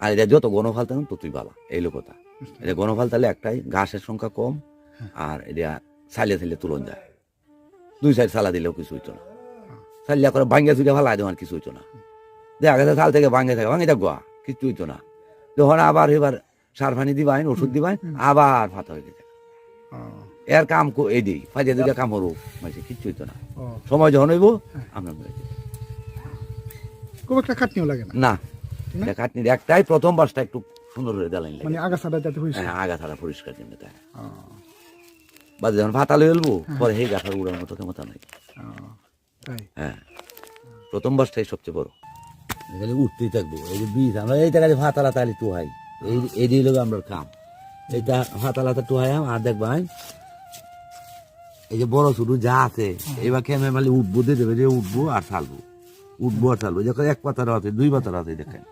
আর এটা যত গণ ফালতাম ততই ভালো। এই লোকতা এটা গণ ফালতালে একটাই ঘাসের সংখ্যা কম আর এটা সাইলে সাইলে তুলন যায়। দুই সাইড সালা দিলেও কিছু হইতো না। সাইলিয়া করে ভাঙ্গে চুলে ফালা দেওয়ার কিছু হইতো না। দেখা গেছে সাল থেকে ভাঙ্গে থাকে ভাঙ্গে থাকব কিছু হইতো না। তখন আবার এবার সার পানি দিবাইন ওষুধ দিবাইন আবার ফাতা হয়ে গেছে। এর কাম কো- এই দিই ফাইজে দিলে কাম হরো মাঝে কিচ্ছু হইতো না। সময় যখন হইব আমরা মরে খুব একটা খাটনিও লাগে না। একটাই প্রথম বাসটা একটু সুন্দর করে দেলাইন লাগে। মানে আগাছাটা যাতে হয়েছে হ্যাঁ আগা ছাড়া পরিষ্কার তাই। বাজে যখন ফাতালে ফেলব পরে হে গাঠার উড়ার মতো ক্ষমতা নাই। তাই? হ্যাঁ। প্রথম বাসটাই সবচেয়ে বড়। এখানে উঠতেই থাকব। এই যে বীজ আমরা এই জায়গায় ফাতালা তালি টুহাই এই এই দিয়ে লোক আমরা কাম এইটা ফাতালাতা টুহাইয়াম আর দেখবাই এই যে বড় শুরু যা আছে এবার খেয়ে মালি উঠবো দিয়ে দেবে যে উঠবো আর ছালবো উঠবো চালবো। যখন এক পাতার হাতে দুই পাতার হাতে দেখেন।